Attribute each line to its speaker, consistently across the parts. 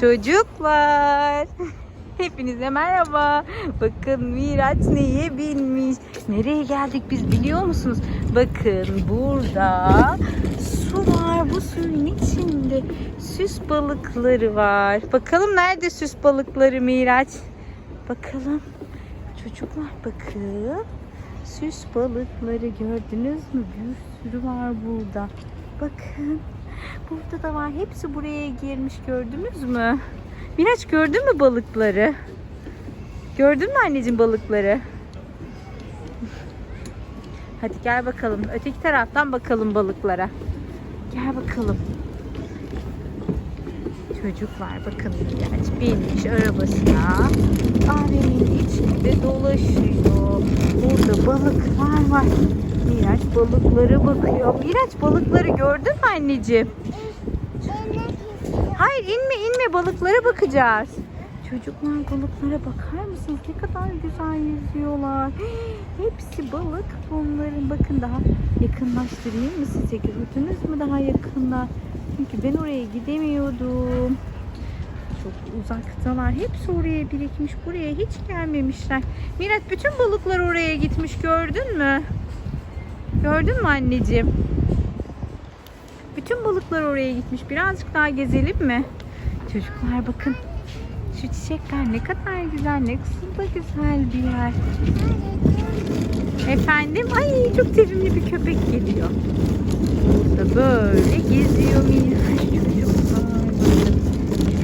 Speaker 1: Çocuklar. Hepinize merhaba. Bakın Miraç neye binmiş. Nereye geldik biz biliyor musunuz? Bakın burada su var. Bu suyun içinde süs balıkları var. Bakalım nerede süs balıkları Miraç? Bakalım. Çocuklar bakın. Süs balıkları gördünüz mü? Bir sürü var burada. Bakın. Burada da var. Hepsi buraya girmiş. Gördünüz mü? Miraç gördün mü balıkları? Gördün mü anneciğim balıkları? Hadi gel bakalım. Öteki taraftan bakalım balıklara. Gel bakalım. Çocuklar bakın Miraç binmiş arabasına. AVM'nin içinde dolaşıyor. Burada balıklar var. Miraç balıklara bakıyor. Miraç balıkları gördün mü anneciğim? Hayır inme inme balıklara bakacağız. Çocuklar balıklara bakar mısınız? Ne kadar güzel yüzüyorlar. Hepsi balık bunların. Bakın daha yakınlaştırayım mı size? Gördünüz mü daha yakından? Çünkü ben oraya gidemiyordum. Çok uzaktalar. Hepsi oraya birikmiş. Buraya hiç gelmemişler. Mirat bütün balıklar oraya gitmiş. Gördün mü? Gördün mü anneciğim? Bütün balıklar oraya gitmiş. Birazcık daha gezelim mi? Çocuklar bakın. Şu çiçekler ne kadar güzel. Ne kadar da güzel bir yer. Efendim? Ay çok sevimli bir köpek geliyor. Burada böyle geziyor minnoş çocuklar.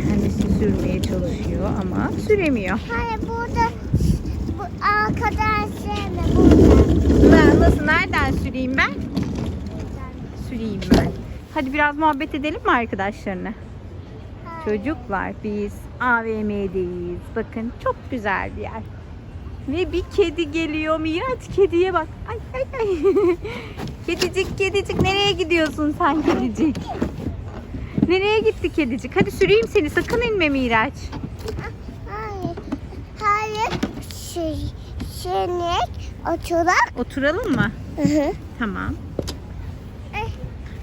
Speaker 1: Kendisi sürmeye çalışıyor ama süremiyor.
Speaker 2: Hayır burada bu arkadaşlarım burada.
Speaker 1: Ben süreyim ben? Süreyim ben. Hadi biraz muhabbet edelim mi arkadaşlarına? Çocuklar biz AVM'deyiz. Bakın çok güzel bir yer. Ve bir kedi geliyor. Miraç kediye bak. Ay ay ay. kedicik kedicik nereye gidiyorsun sen kedicik? Nereye gitti kedicik? Hadi süreyim seni. Sakın inme Miraç.
Speaker 2: Hayır. Hayır. Şey, sinek oturak.
Speaker 1: Oturalım mı?
Speaker 2: Hı hı.
Speaker 1: Tamam.
Speaker 2: Eh.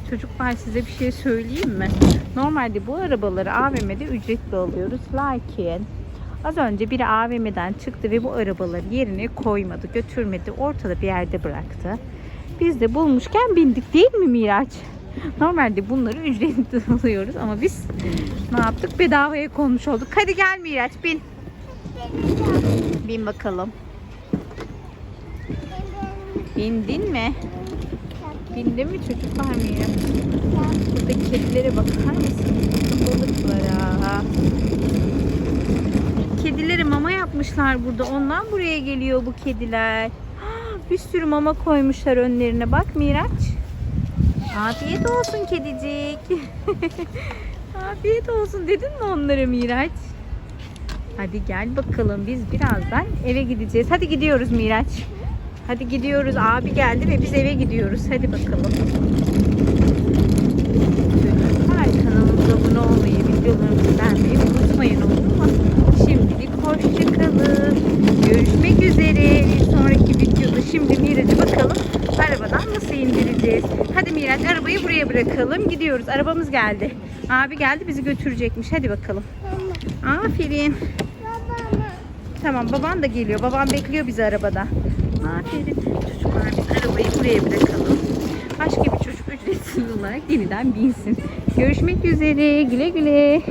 Speaker 1: Çocuklar size bir şey söyleyeyim mi? Normalde bu arabaları AVM'de ücretli alıyoruz. Lakin az önce biri AVM'den çıktı ve bu arabaları yerine koymadı, götürmedi. Ortada bir yerde bıraktı. Biz de bulmuşken bindik değil mi Miraç? Normalde bunları ücretli alıyoruz ama biz ne yaptık? Bedavaya konmuş olduk. Hadi gel Miraç bin. Bin bakalım. Bindin mi? Bindin mi çocuklar Miraç? Burada kedilere bakar mısınız? Balıklara. Kedilere mama yapmışlar burada. Ondan buraya geliyor bu kediler. Ah, Bir sürü mama koymuşlar önlerine. Bak Miraç. Afiyet olsun kedicik. Afiyet olsun dedin mi onlara Miraç? Hadi gel bakalım biz birazdan eve gideceğiz. Hadi gidiyoruz Miraç. Hadi gidiyoruz. Abi geldi ve biz eve gidiyoruz. Hadi bakalım. Çocuklar kanalımıza abone olmayı, videolarımızı beğenmeyi unutmayın olur mu? Şimdilik hoşçakalın. Görüşmek üzere. Bir sonraki videoda şimdi Miraç'ı bakalım arabadan nasıl indireceğiz. Hadi Miraç arabayı buraya bırakalım. Gidiyoruz. Arabamız geldi. Abi geldi bizi götürecekmiş. Hadi bakalım. Aferin. Tamam baban da geliyor. Babam bekliyor bizi arabada. Aferin. Çocuklar biz arabayı buraya bırakalım. Başka bir çocuk ücretsiz olarak yeniden binsin. Görüşmek üzere. Güle güle.